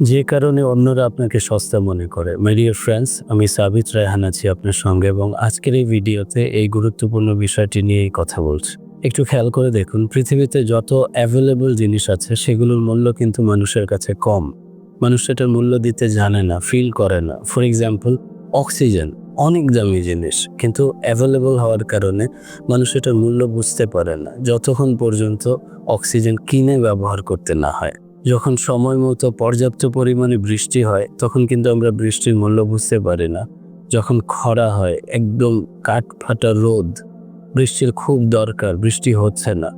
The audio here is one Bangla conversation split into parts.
যে কারণে অন্যরা আপনাকে সস্তা মনে করে। মাই ডিয়ার ফ্রেন্ডস আমি সাবিত রায়হান আছি আপনার সঙ্গে এবং আজকের এই ভিডিওতে এই গুরুত্বপূর্ণ বিষয়টি নিয়েই কথা বলছি। একটু খেয়াল করে দেখুন, পৃথিবীতে যত অ্যাভেলেবল জিনিস আছে, সেগুলোর মূল্য কিন্তু মানুষের কাছে কম। মানুষ সেটার মূল্য দিতে জানে না ফিল করে না। ফর এক্সাম্পল অক্সিজেন অনেক দামি জিনিস, কিন্তু অ্যাভেলেবল হওয়ার কারণে মানুষ এটার মূল্য বুঝতে পারে না, যতক্ষণ পর্যন্ত অক্সিজেন কিনে ব্যবহার করতে না হয়। যখন সময় মতো পর্যাপ্ত পরিমাণে বৃষ্টি হয়, তখন কিন্তু আমরা বৃষ্টির মূল্য বুঝতে পারি না। যখন খরা হয়, একদম কাঠ ফাটা রোদ, বৃষ্টির খুব দরকার, বৃষ্টি হচ্ছে না,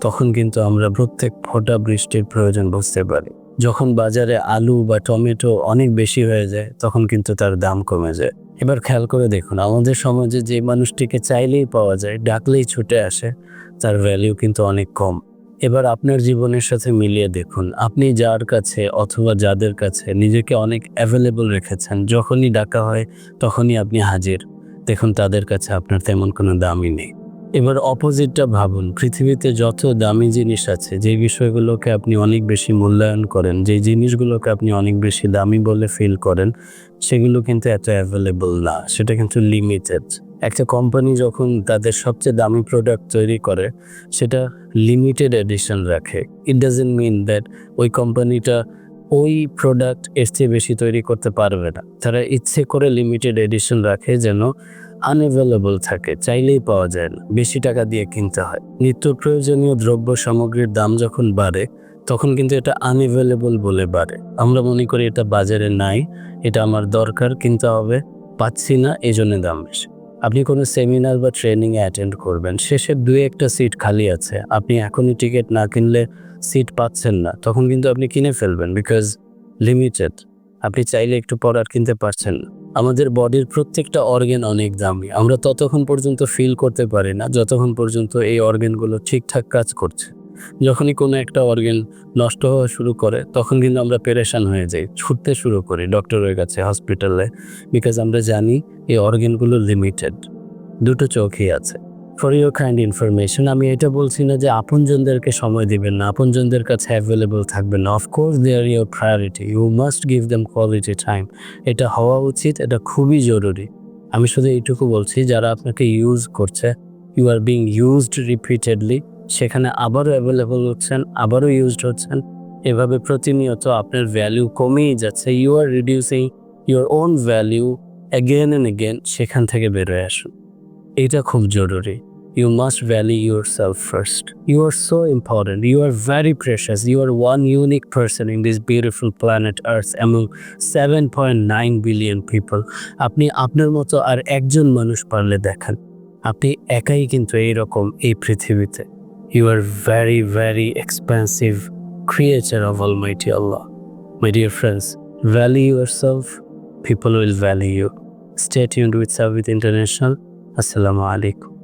তখন কিন্তু আমরা প্রত্যেক ফোঁটা বৃষ্টির প্রয়োজন বুঝতে পারি। যখন বাজারে আলু বা টমেটো অনেক বেশি হয়ে যায়, তখন কিন্তু তার দাম কমে যায়। এবার খেয়াল করে দেখুন, আমাদের সমাজে যে মানুষটিকে চাইলেই পাওয়া যায়, ডাকলেই ছুটে আসে, তার ভ্যালিউ কিন্তু অনেক কম। এবার আপনার জীবনের সাথে মিলিয়ে দেখুন। আপনি যার কাছে অথবা যাদের কাছে নিজেকে অনেক অ্যাভেলেবল রেখেছেন, যখনই ডাকা হয় তখনই আপনি হাজির। দেখুন, তাদের কাছে আপনার তেমন কোনো দামই নেই। এবার অপোজিটটা ভাবুন। পৃথিবীতে যত দামি জিনিস আছে, যে বিষয়গুলোকে আপনি অনেক বেশি মূল্যায়ন করেন, যে জিনিসগুলোকে আপনি অনেক বেশি দামি বলে ফিল করেন, সেগুলো কিন্তু এত অ্যাভেলেবল না। সেটা কিন্তু লিমিটেড একটা কোম্পানি যখন তাদের সবচেয়ে দামি প্রোডাক্ট তৈরি করে, সেটা লিমিটেড এডিশন রাখে। ইট ডাজেন্ট মিন দ্যাট ওই কোম্পানিটা ওই প্রোডাক্টের চেয়ে বেশি তৈরি করতে পারবে না। তারা ইচ্ছে করে লিমিটেড এডিশন রাখে যেন আনএভেলেবল থাকে, চাইলেই পাওয়া যায় না। বেশি টাকা দিয়ে কিনতে হয়। নিত্য প্রয়োজনীয় দ্রব্য সামগ্রীর দাম যখন বাড়ে, তখন কিন্তু এটা আনএভেলেবল বলে বাড়ে। আমরা মনে করি এটা বাজারে নাই, এটা আমার দরকার, কিনতে হবে, পাচ্ছি না এই জন্য দাম বেশি। আপনি কোনো সেমিনার বা ট্রেনিংয়ে অ্যাটেন্ড করবেন, শেষে দুই একটা সিট খালি আছে। আপনি এখনই টিকিট না কিনলে সিট পাচ্ছেন না, তখন কিন্তু আপনি কিনে ফেলবেন বিকজ লিমিটেড আপনি চাইলে একটু পর আর কিনতে পারছেন না। আমাদের বডির প্রত্যেকটা অর্গ্যান অনেক দামি, আমরা ততক্ষণ পর্যন্ত ফিল করতে পারি না, যতক্ষণ পর্যন্ত এই অর্গ্যানগুলো ঠিকঠাক কাজ করছে। যখনই কোনো একটা অর্গ্যান নষ্ট হওয়া শুরু করে, তখন কিন্তু আমরা পেরেশান হয়ে যাই, ছুটতে শুরু করি ডক্টরের কাছে হসপিটালে বিকজ আমরা জানি এই অর্গ্যানগুলো লিমিটেড দুটো চোখই আছে। ফর ইউর কাইন্ড ইনফরমেশন আমি এটা বলছি না যে আপনজনদেরকে সময় দিবেন না, আপনজনদের কাছে অ্যাভেলেবল থাকবেন না। Of course they are your priority you must give them quality time এটা হওয়া উচিত, এটা খুবই জরুরি। আমি শুধু এইটুকু বলছি, যারা আপনাকে ইউজ করছে you are being used repeatedly সেখানে আবারও অ্যাভেলেবল হচ্ছেন, আবারও ইউজড হচ্ছেন। এভাবে প্রতিনিয়ত আপনার ভ্যালু কমেই যাচ্ছে। You are reducing your own value again and again সেখান থেকে বেরোয় আসুন। এটা খুব জরুরি। You must value yourself first you are so important you are very precious you are one unique person in this beautiful planet earth among seven point nine billion people আপনি আপনার মতো আর একজন মানুষ পারলে দেখান। আপনি একাই কিন্তু এইরকম এই পৃথিবীতে। You are very, very expensive, creator of Almighty Allah. My dear friends, value yourself, people will value you. Stay tuned with Savit International. Assalamu alaikum.